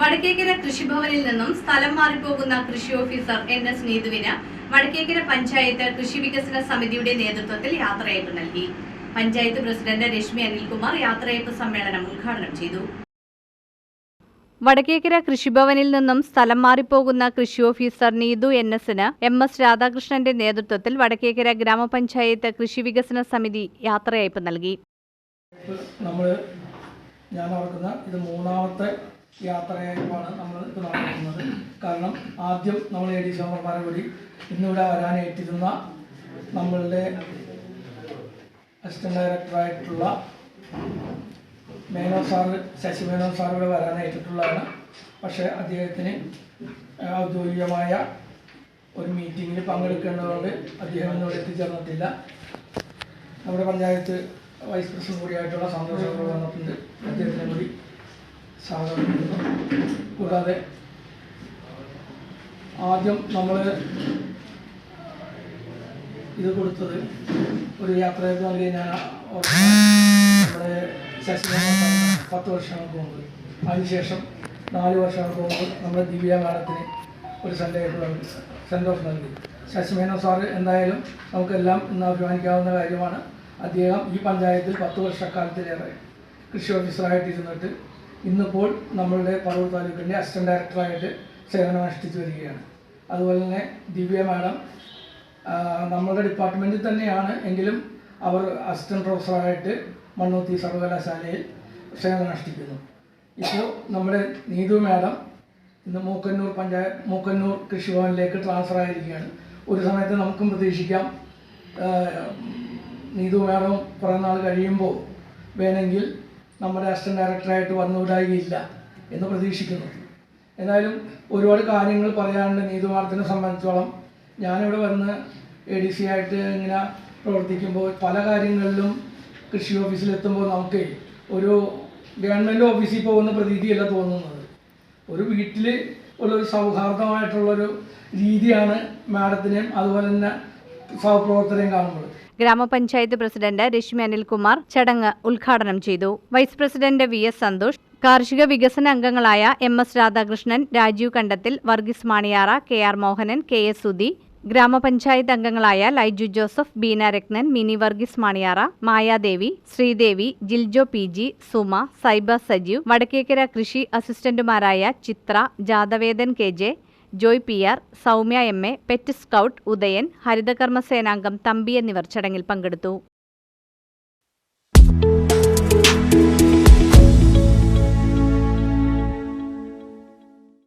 വടക്കേക്കര കൃഷിഭവനിൽ നിന്നും സ്ഥലം മാറിപ്പോകുന്ന കൃഷി ഓഫീസർ എൻ എസ് നീതുവിന് വടക്കേക്കര പഞ്ചായത്ത് കൃഷി വികസന സമിതിയുടെ നേതൃത്വത്തിൽ യാത്രയയപ്പ് നൽകി. പഞ്ചായത്ത് പ്രസിഡന്റ് രശ്മി അനിൽകുമാർ യാത്രയയപ്പ് സമ്മേളനം ഉദ്ഘാടനം ചെയ്തു. വടക്കേക്കര കൃഷിഭവനിൽ നിന്നും സ്ഥലം മാറിപ്പോകുന്ന കൃഷി ഓഫീസർ നീതു എൻ എസിന് എം എസ് രാധാകൃഷ്ണന്റെ നേതൃത്വത്തിൽ വടക്കേക്കര ഗ്രാമപഞ്ചായത്ത് കൃഷി വികസന സമിതി യാത്രയയപ്പ് നൽകി. നമ്മൾ ഞാൻ ഓർക്കുന്ന ഇത് മൂന്നാമത്തെ യാത്രയയപ്പാണ് നമ്മൾ ഇപ്പോൾ നടത്തുന്നത് കാരണം ആദ്യം നമ്മൾ എ ഡി ശോഭ കൂടി ഇന്നിവിടെ വരാനേറ്റിരുന്ന നമ്മളുടെ അസിസ്റ്റന്റ് ഡയറക്ടറായിട്ടുള്ള മേനോ സാർ ശശി മേനോ സാർ ഇവിടെ വരാനേറ്റിട്ടുള്ളതാണ് പക്ഷേ അദ്ദേഹത്തിന് ഔദ്യോഗികമായ ഒരു മീറ്റിങ്ങിൽ പങ്കെടുക്കേണ്ടതുകൊണ്ട് അദ്ദേഹം ഇന്നിവിടെ എത്തിച്ചേർന്നിട്ടില്ല. നമ്മുടെ പഞ്ചായത്ത് വൈസ് പ്രസിഡന്റ് കൂടിയായിട്ടുള്ള സന്തോഷം വന്നിട്ടുണ്ട് അദ്ദേഹത്തിനെ കൂടി. സ്വാഗതം കൂടാതെ ആദ്യം നമ്മൾ ഇത് കൊടുത്തത് ഒരു യാത്രയൊക്കെ നൽകി ഞാൻ നമ്മുടെ ശശി പത്ത് വർഷങ്ങൾക്ക് മുമ്പ് അതിനുശേഷം നാല് വർഷങ്ങൾക്ക് മുമ്പ് നമ്മുടെ ദിവ്യ കാലത്തിന് ഒരു സെൻഡ് നൽകി ഓഫ് നൽകി. ശശിമേനോ സാർ എന്തായാലും നമുക്കെല്ലാം ഇന്ന് അഭിമാനിക്കാവുന്ന കാര്യമാണ്. അദ്ദേഹം ഈ പഞ്ചായത്തിൽ പത്ത് വർഷക്കാലത്തിലേറെ കൃഷി ഓഫീസറായിട്ട് ഇരുന്നിട്ട് ഇന്നിപ്പോൾ നമ്മളുടെ പറവൂർ താലൂക്കിന്റെ അസിസ്റ്റന്റ് ഡയറക്ടറായിട്ട് സേവനം അനുഷ്ഠിച്ചു വരികയാണ്. അതുപോലെ തന്നെ ദിവ്യ മാഡം നമ്മളുടെ ഡിപ്പാർട്ട്മെന്റിൽ തന്നെയാണ് എങ്കിലും അവർ അസിസ്റ്റന്റ് പ്രൊഫസറായിട്ട് മണ്ണൂത്തി സർവകലാശാലയിൽ സേവനം അനുഷ്ഠിക്കുന്നു. ഇപ്പോൾ നമ്മുടെ നീതു മാഡം ഇന്ന് മൂക്കന്നൂർ പഞ്ചായത്ത് മൂക്കന്നൂർ കൃഷിഭവനിലേക്ക് ട്രാൻസ്ഫർ ആയിരിക്കുകയാണ്. ഒരു സമയത്ത് നമുക്കും പ്രതീക്ഷിക്കാം നീതു മാഡം കുറേ നാൾ കഴിയുമ്പോൾ വേണമെങ്കിൽ നമ്മുടെ അസിസ്റ്റന്റ് ഡയറക്ടറായിട്ട് വന്നുവിടായികയില്ല എന്ന് പ്രതീക്ഷിക്കുന്നു. എന്നാലും ഒരുപാട് കാര്യങ്ങൾ പറയാനുണ്ട് നീതുമാർത്തിനെ സംബന്ധിച്ചോളം. ഞാനിവിടെ വന്ന് എ ഡി സി ആയിട്ട് ഇങ്ങനെ പ്രവർത്തിക്കുമ്പോൾ പല കാര്യങ്ങളിലും കൃഷി ഓഫീസിലെത്തുമ്പോൾ നമുക്ക് ഒരു ഗവൺമെന്റ് ഓഫീസിൽ പോകുന്ന പ്രതീതിയല്ല തോന്നുന്നത്. ഒരു വീട്ടിൽ ഉള്ളൊരു സൗഹാർദ്ദമായിട്ടുള്ളൊരു രീതിയാണ് മാഡത്തിനെയും അതുപോലെ തന്നെ സഹപ്രവർത്തകരെയും കാണുമ്പോൾ ഗ്രാമപഞ്ചായത്ത് പ്രസിഡന്റ് രശ്മി അനിൽകുമാർ ചടങ്ങ് ഉദ്ഘാടനം ചെയ്തു. Vice president V S Santhosh കാർഷിക വികസന അംഗങ്ങളായ M S Radhakrishnan Rajeev Kandathil Varghese Maniyara K R Mohanan K S Sudhi ഗ്രാമപഞ്ചായത്ത് അംഗങ്ങളായ ലൈജു ജോസഫ് ബീന രത്നൻ മിനി വർഗീസ് മാണിയാറ മായാദേവി ശ്രീദേവി ജിൽജോ പി ജി സുമ സൈബ സജീവ് വടക്കേക്കര കൃഷി അസിസ്റ്റന്റുമാരായ Chithra Jathavedan K J Joy P R Soumya M A pet scout Udayan ഹരിതകർമ്മ സേനാംഗം തമ്പി എന്നിവർ ചടങ്ങിൽ പങ്കെടുത്തു.